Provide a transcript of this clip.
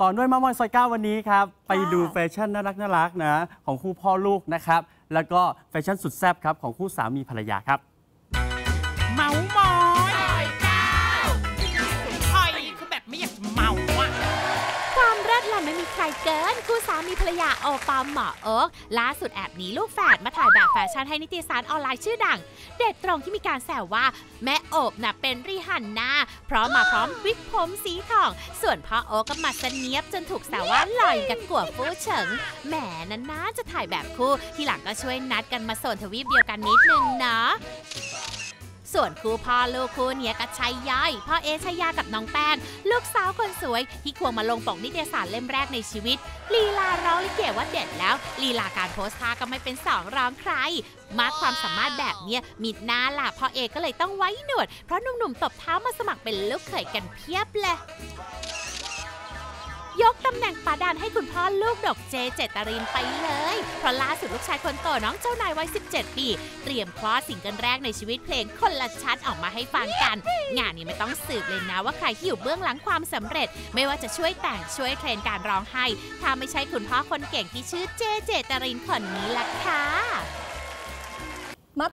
ต่อด้วยมามอยซอยเก้าวันนี้ครับ ไปดูค่ะแฟชั่นน่ารักน่ารักนะของคู่พ่อลูกนะครับ แล้วก็แฟชั่นสุดแซ่บครับของคู่สามีภรรยาครับ เมามอย ความเลิศล่ะไม่มีใครเกินคู่สามีภรรยาโอปอมหมอโอ๊กล่าสุดแอบหนีลูกแฝดมาถ่ายแบบแฟชั่นให้นิตยสารออนไลน์ชื่อดัง เด็ดตรงที่มีการแซวว่า แม่โอบน่ะเป็นรีหันหน้าเพราะมาพร้อมวิกผมสีทอง ส่วนพ่อโอ๊กก็มาสเนียบจนถูกแซวว่าหล่อยกับกัวฟู้เฉิงแหมนั้นน่าจะถ่ายแบบคู่ที่หลังก็ช่วยนัดกันมาโซนทวีปเดียวกันนิดนึงเนาะ ส่วนคู่พ่อลูกคู่เนี้ยก็ชัยย่อยพ่อเอชายากับน้องแป้น ลูกสาวคนสวย ที่ควงมาลงปกนิตยสารเล่มแรกในชีวิต ลีลาร้องลิเกว่าเด็ดแล้ว ลีลาการโพสท่าก็ไม่เป็นสองรองใครมากความสามารถแบบเนี้ยมิดหน้าล่ะพ่อเอก็เลยต้องไว้หนวด เพราะหนุ่มๆตบเท้ามาสมัครเป็นลูกเขยกันเพียบเลย แหน่งปาดันให้คุณพ่อลูกดกเจเจตรินไปเลย เพราะล่าสุดลูกชายคนโตน้องเจ้านายวัย 17 ปี เตรียมคลอดสิ่งเกินแรกในชีวิตเพลงคนละชั้นออกมาให้ฟังกัน งานนี้ไม่ต้องสืบเลยนะว่าใครที่อยู่เบื้องหลังความสำเร็จ ไม่ว่าจะช่วยแต่งช่วยเทรนการร้องให้ ถ้าไม่ใช่คุณพ่อคนเก่งที่ชื่อเจเจตรินคนนี้ล่ะค่ะ